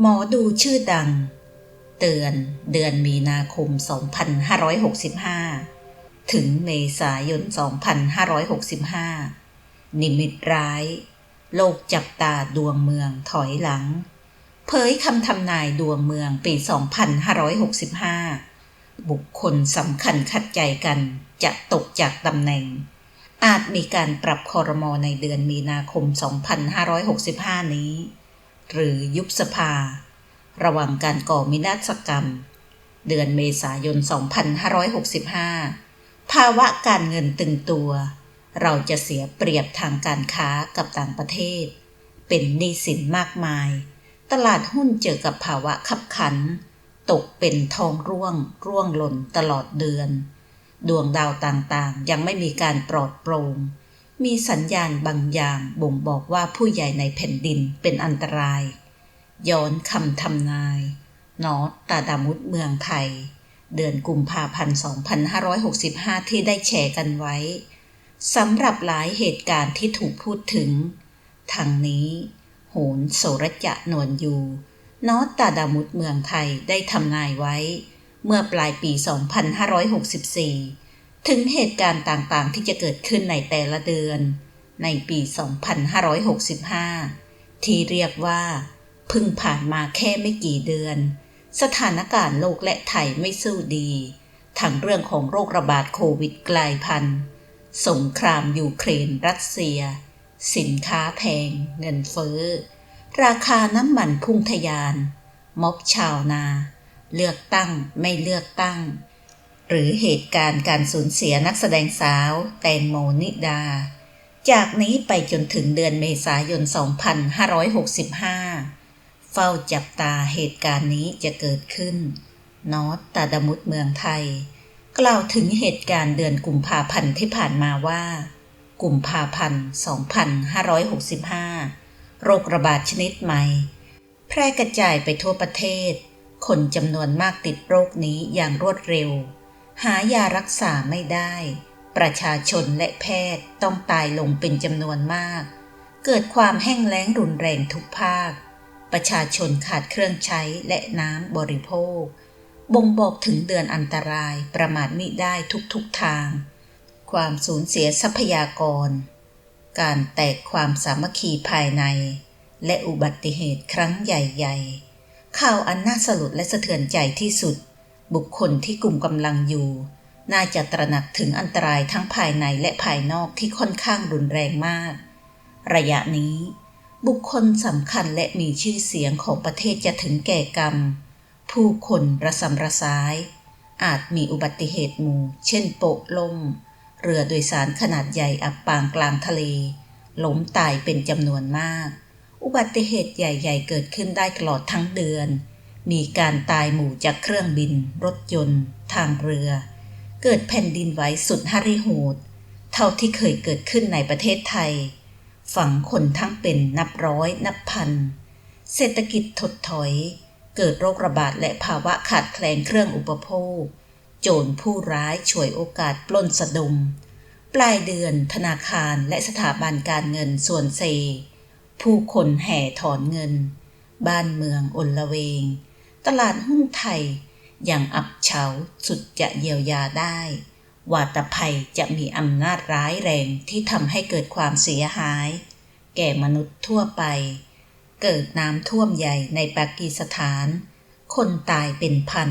หมอดูชื่อดัง เตือนเดือนมีนาคม 2565 ถึงเมษายน 2565 นิมิตร้าย โลกจับตาดวงเมืองถอยหลัง เผยคำทำนายดวงเมืองปี 2565 บุคคลสำคัญขัดใจกันจะตกจากตำแหน่ง อาจมีการปรับคอรมอในเดือนมีนาคม 2565 นี้ หรือยุบสภา ระหว่างการก่อมินาศกรรม เดือนเมษายน 2565 ภาวะการเงินตึงตัว เราจะเสียเปรียบทางการค้ากับต่างประเทศ เป็นหนี้สินมากมาย ตลาดหุ้นเจอกับภาวะขับขัน ตกเป็นทองร่วง ร่วงหล่นตลอดเดือน ดวงดาวต่างๆ ยังไม่มีการปลอดโปร่ง มีสัญญาณบางอย่างบ่งบอกว่าผู้ใหญ่ในแผ่นดินเป็นอันตราย ย้อนคำทำนาย นอตตาดามุดเมืองไทย เดือนกุมภาพันธ์ 2565 ที่ได้แชร์กันไว้สำหรับหลายเหตุการณ์ที่ถูกพูดถึง ทางนี้ โหนโสรจะนวลยูนอตตาดามุดเมืองไทยได้ทำนายไว้ เมื่อปลายปี 2564 ถึงเหตุการณ์ต่างๆ ที่จะเกิดขึ้นในแต่ละเดือน ในปี 2565 ที่เรียกว่าเพิ่งผ่านมาแค่ไม่กี่เดือน สถานการณ์โลกและไทยไม่สู้ดี ทั้งเรื่องของโรคระบาดโควิดกลายพันธุ์ สงครามยูเครนรัสเซีย สินค้าแพง เงินเฟ้อ ราคาน้ำมันพุ่งทะยาน ม็อบชาวนา เลือกตั้งไม่เลือกตั้ง หรือเหตุการณ์การสูญเสียนักแสดงสาว แตงโมนิดา จากนี้ไปจนถึงเดือนเมษายน 2565 เฝ้าจับตาเหตุการณ์นี้จะเกิดขึ้น นอตตาดมุดเมืองไทย กล่าวถึงเหตุการณ์เดือนกุมภาพันธ์ที่ผ่านมาว่ากุมภาพันธ์ 2565 โรคระบาดชนิดใหม่ แพร่กระจายไปทั่วประเทศ คนจำนวนมากติดโรคนี้อย่างรวดเร็ว หายารักษาไม่ได้ ประชาชนและแพทย์ต้องตายลงเป็นจำนวนมาก เกิดความแห้งแล้งรุนแรงทุกภาค ประชาชนขาดเครื่องใช้และน้ำบริโภค บ่งบอกถึงเดือนอันตรายประมาทมิได้ทุกๆททาง ความสูญเสียทรัพยากร การแตกความสามัคคีภายใน และอุบัติเหตุครั้งใหญ่ ๆ ข่าวอันน่าสลดและสะเทือนใจที่สุด บุคคลที่กลุ่มกำลังอยู่ น่าจะตระหนักถึงอันตรายทั้งภายในและภายนอกที่ค่อนข้างรุนแรงมาก ระยะนี้ บุคคลสำคัญและมีชื่อเสียงของประเทศจะถึงแก่กรรม ผู้คนระสำระสาย อาจมีอุบัติเหตุหมู่ เช่นโปะล่ม เรือโดยสารขนาดใหญ่อับปางกลางทะเล ล้มตายเป็นจำนวนมาก อุบัติเหตุใหญ่ ๆ เกิดขึ้นได้ตลอดทั้งเดือน มีการตายหมู่จากเครื่องบิน รถยนต์ ทางเรือ เกิดแผ่นดินไหวสุดฮาริโหด เท่าที่เคยเกิดขึ้นในประเทศไทย ฝังคนทั้งเป็นนับร้อยนับพัน เศรษฐกิจถดถอย เกิดโรคระบาดและภาวะขาดแคลนเครื่องอุปโภค โจรผู้ร้ายฉวยโอกาสปล้นสะดม ปลายเดือนธนาคารและสถาบันการเงินส่วนเซ ผู้คนแห่ถอนเงิน บ้านเมืองอนละเวง ตลาดหุ้นไทยอย่างอับเฉาสุดจะเยียวยาได้ วาตภัยจะมีอำนาจร้ายแรงที่ทำให้เกิดความเสียหาย แก่มนุษย์ทั่วไป เกิดน้ำท่วมใหญ่ในปากีสถาน คนตายเป็นพัน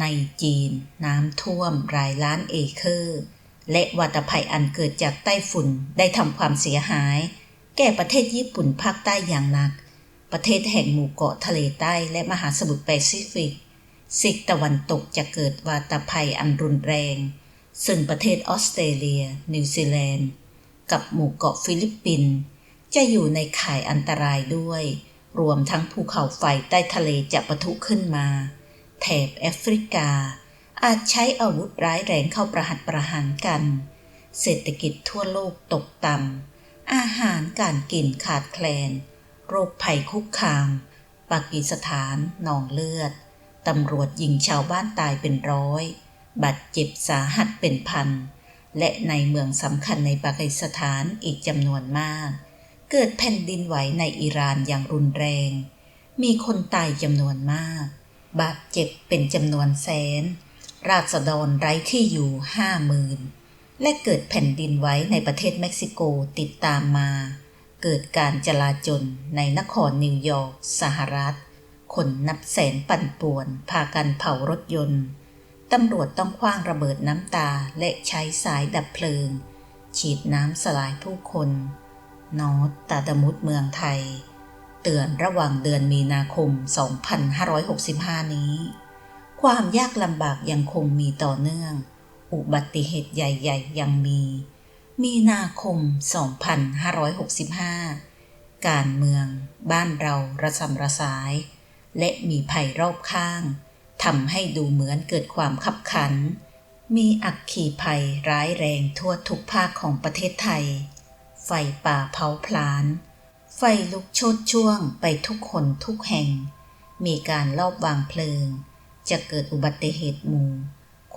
ในจีนน้ำท่วมรายล้านเอเคอร์ และวาตภัยอันเกิดจากใต้ฝุ่นได้ทำความเสียหาย แก่ประเทศญี่ปุ่นภาคใต้อย่างหนัก ประเทศแห่งหมู่เกาะทะเลใต้และมหาสมุทรแปซิฟิกซีกตะวันตกจะเกิดวาตภัยอันรุนแรง ซึ่งประเทศออสเตรเลีย นิวซีแลนด์ กับหมู่เกาะฟิลิปปินส์จะอยู่ในข่ายอันตรายด้วย รวมทั้งภูเขาไฟใต้ทะเลจะปะทุขึ้นมา แถบแอฟริกา อาจใช้อาวุธร้ายแรงเข้าประหัตประหารกัน เศรษฐกิจทั่วโลกตกต่ำอาหารการกินขาดแคลน โรคภัยคุกคาม ปากีสถานนองเลือด ตำรวจยิงชาวบ้านตายเป็นร้อย บาดเจ็บสาหัสเป็นพัน และในเมืองสำคัญในปากีสถานอีกจำนวนมาก เกิดแผ่นดินไหวในอิหร่านอย่างรุนแรง มีคนตายจำนวนมาก บาดเจ็บเป็นจำนวนแสน ราษฎรไร้ที่อยู่ห้าหมื่นและเกิดแผ่นดินไหวในประเทศเม็กซิโกติดตามมา เกิดการจลาจลในนครนิวยอร์กสหรัฐ คนนับแสนปั่นป่วน พากันเผารถยนต์ ตำรวจต้องคว้างระเบิดน้ำตาและใช้สายดับเพลิง ฉีดน้ำสลายผู้คน นอตตาดมุดเมืองไทย เตือนระหว่างเดือนมีนาคม 2565 นี้ ความยากลำบากยังคงมีต่อเนื่อง อุบัติเหตุใหญ่ ๆ ยังมี มีนาคม 2565 การเมืองบ้านเราระสำระสาย และมีภัยรอบข้างทำให้ดูเหมือนเกิดความขับขัน มีอักขีภัยร้ายแรงทั่วทุกภาคของประเทศไทย ไฟป่าเผาพลาน ไฟลุกโชดช่วงไปทุกคนทุกแห่ง มีการลอบวางเพลิง จะเกิดอุบัติเหตุหมู่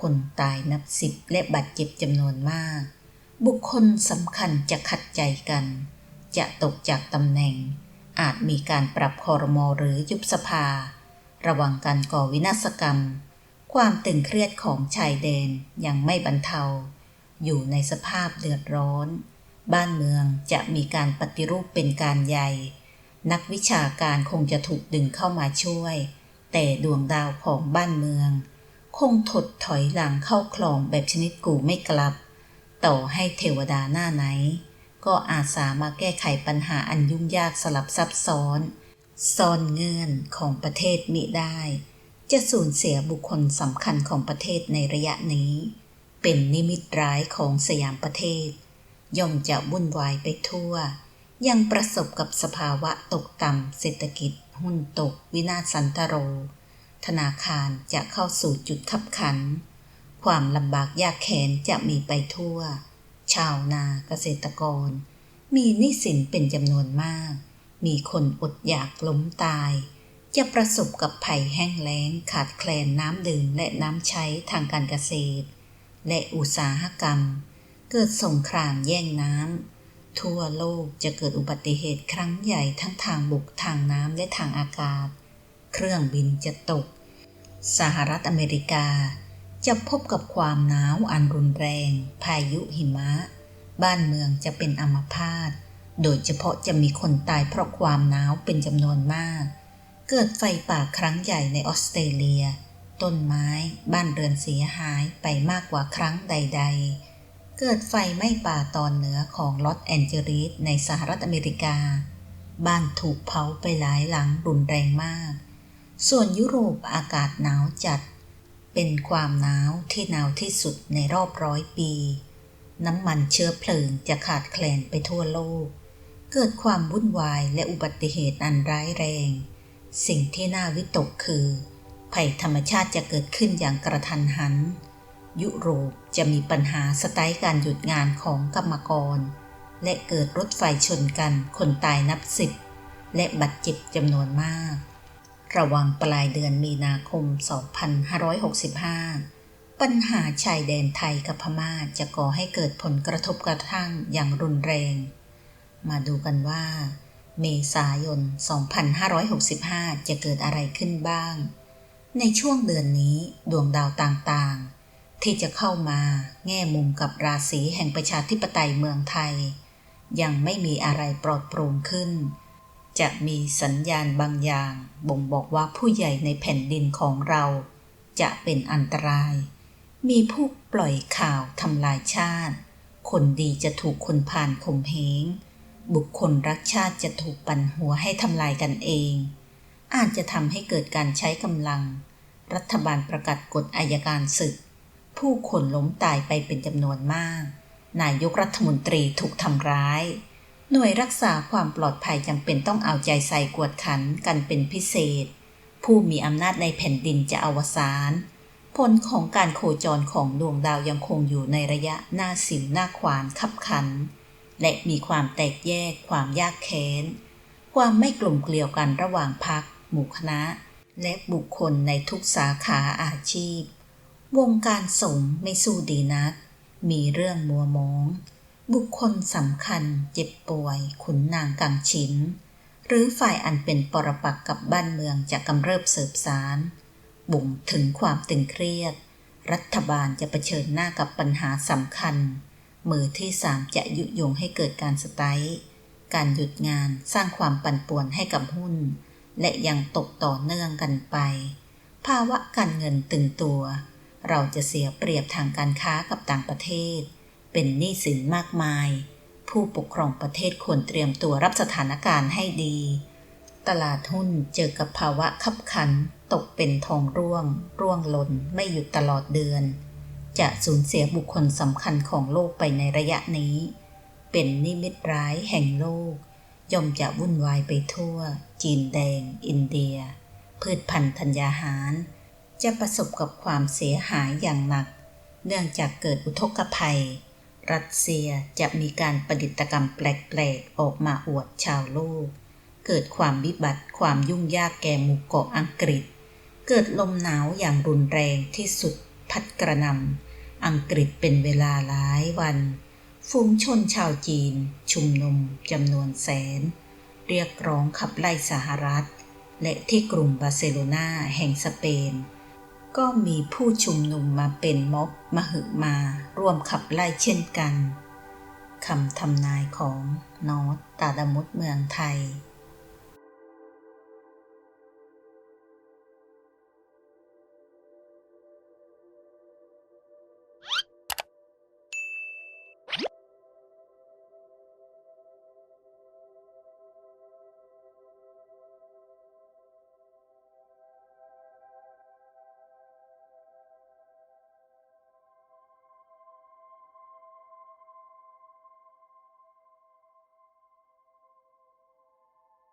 คนตายนับสิบและบาดเจ็บจำนวนมาก บุคคลสำคัญจะขัดใจกัน จะตกจากตำแหน่ง อาจมีการปรับคอรมอหรือยุบสภา ระวังการก่อวินาศกรรม ความตึงเครียดของชายแดนยังไม่บรรเทา อยู่ในสภาพเดือดร้อน บ้านเมืองจะมีการปฏิรูปเป็นการใหญ่ นักวิชาการคงจะถูกดึงเข้ามาช่วย แต่ดวงดาวของบ้านเมือง คงถดถอยหลังเข้าคลองแบบชนิดกูไม่กลับ ต่อให้เทวดาหน้าไหน ก็อาสามาแก้ไขปัญหาอันยุ่งยากสลับซับซ้อน ซ่อนเงื่อนของประเทศมิได้ จะสูญเสียบุคคลสำคัญของประเทศในระยะนี้ เป็นนิมิตร้ายของสยามประเทศ ย่อมจะวุ่นวายไปทั่ว ยังประสบกับสภาวะตกต่ำเศรษฐกิจ หุ้นตก วินาศสันตโร ธนาคารจะเข้าสู่จุดขับขัน ความลำบากยากแค้นจะมีไปทั่ว ชาวนาเกษตรกร มีหนี้สินเป็นจำนวนมาก มีคนอดอยากล้มตาย จะประสบกับภัยแห้งแล้งขาดแคลนน้ำดื่มและน้ำใช้ทางการเกษตร และอุตสาหกรรม เกิดสงครามแย่งน้ำทั่วโลกจะเกิดอุบัติเหตุครั้งใหญ่ทั้งทางบกทางน้ำและทางอากาศ เครื่องบินจะตก สหรัฐอเมริกา จะพบกับความหนาวอันรุนแรง พายุหิมะ บ้านเมืองจะเป็นอัมพาตโดยเฉพาะจะมีคนตายเพราะความหนาวเป็นจำนวนมาก เกิดไฟป่าครั้งใหญ่ในออสเตรเลีย ต้นไม้บ้านเรือนเสียหายไปมากกว่าครั้งใด ๆ เกิดไฟไหม้ป่าตอนเหนือของลอสแอนเจลิสในสหรัฐอเมริกา บ้านถูกเผาไปหลายหลังรุนแรงมาก ส่วนยุโรปอากาศหนาวจัด เป็นความหนาวที่หนาวที่สุดในรอบร้อยปี น้ำมันเชื้อเพลิงจะขาดแคลนไปทั่วโลก เกิดความวุ่นวายและอุบัติเหตุอันร้ายแรง สิ่งที่น่าวิตกคือ ภัยธรรมชาติจะเกิดขึ้นอย่างกระทันหัน ยุโรปจะมีปัญหาสไตล์การหยุดงานของกรรมกร และเกิดรถไฟชนกันคนตายนับสิบและบาดเจ็บจำนวนมาก ระวังปลายเดือนมีนาคม 2565 ปัญหาชายแดนไทยกับพม่าจะก่อให้เกิดผลกระทบกระทั่งอย่างรุนแรง มาดูกันว่า เมษายน 2565 จะเกิดอะไรขึ้นบ้าง ในช่วงเดือนนี้ดวงดาวต่างๆ ที่จะเข้ามาแง่มุมกับราศีแห่งประชาธิปไตยเมืองไทย ยังไม่มีอะไรปลอดโปร่งขึ้น จะมีสัญญาณบางอย่าง บ่งบอกว่าผู้ใหญ่ในแผ่นดินของเรา จะเป็นอันตราย มีผู้ปล่อยข่าวทำลายชาติ คนดีจะถูกคนผ่านข่มเหง บุคคลรักชาติจะถูกปั่นหัวให้ทำลายกันเอง อาจจะทำให้เกิดการใช้กำลัง รัฐบาลประกาศกฎอายการศึก ผู้คนล้มตายไปเป็นจำนวนมาก นายกรัฐมนตรีถูกทำร้าย หน่วยรักษาความปลอดภัยจำเป็นต้องเอาใจใส่กวดขันกันเป็นพิเศษ ผู้มีอำนาจในแผ่นดินจะอวสานผลของการโคจรของดวงดาวยังคงอยู่ในระยะหน้าสิวหน้าขวานขับขัน และมีความแตกแยกความยากแค้น ความไม่กลุ่มเกลียวกันระหว่างพัก หมู่คณะ และบุคคลในทุกสาขาอาชีพ วงการสงฆ์ไม่สู้ดีนัก มีเรื่องมัวมอง บุคคลสำคัญเจ็บป่วย ขุนนางกังฉิน หรือฝ่ายอันเป็นปรปักษ์กับบ้านเมืองจะกำเริบเสบสาร บ่งถึงความตึงเครียด รัฐบาลจะะเผชิญหน้ากับปัญหาสำคัญ มือที่สามจะยุยงให้เกิดการสไตร์การหยุดงานสร้างความปั่นป่วนให้กับหุ้น และยังตกต่อเนื่องกันไป ภาวะการเงินตึงตัว เราจะเสียเปรียบทางการค้ากับต่างประเทศ เป็นหนี้สินมากมาย ผู้ปกครองประเทศควรเตรียมตัวรับสถานการณ์ให้ดี ตลาดหุ้นเจอกับภาวะขับขัน ตกเป็นทองร่วง ร่วงหล่นไม่หยุดตลอดเดือน จะสูญเสียบุคคลสำคัญของโลกไปในระยะนี้ เป็นนิมิตร้ายแห่งโลก ย่อมจะวุ่นวายไปทั่ว จีนแดง อินเดีย พืชพันธุ์ธัญญาหาร จะประสบกับความเสียหายอย่างหนักเนื่องจากเกิดอุทกภัย รัสเซียจะมีการประดิษฐกรรมแปลกๆ ออกมาอวดชาวโลก เกิดความวิบัติความยุ่งยากแก่หมู่เกาะอังกฤษ เกิดลมหนาวอย่างรุนแรงที่สุดพัดกระนำอังกฤษเป็นเวลาหลายวัน ฝูงชนชาวจีน ชุมนุมจำนวนแสน เรียกร้องขับไล่สหรัฐ และที่กรุงบาร์เซโลนาแห่งสเปน ก็มีผู้ชุมนุมมาเป็นม็อบมหึมาร่วมขับไล่เช่นกันคำทำนายของนอตตาดามุดเมืองไทย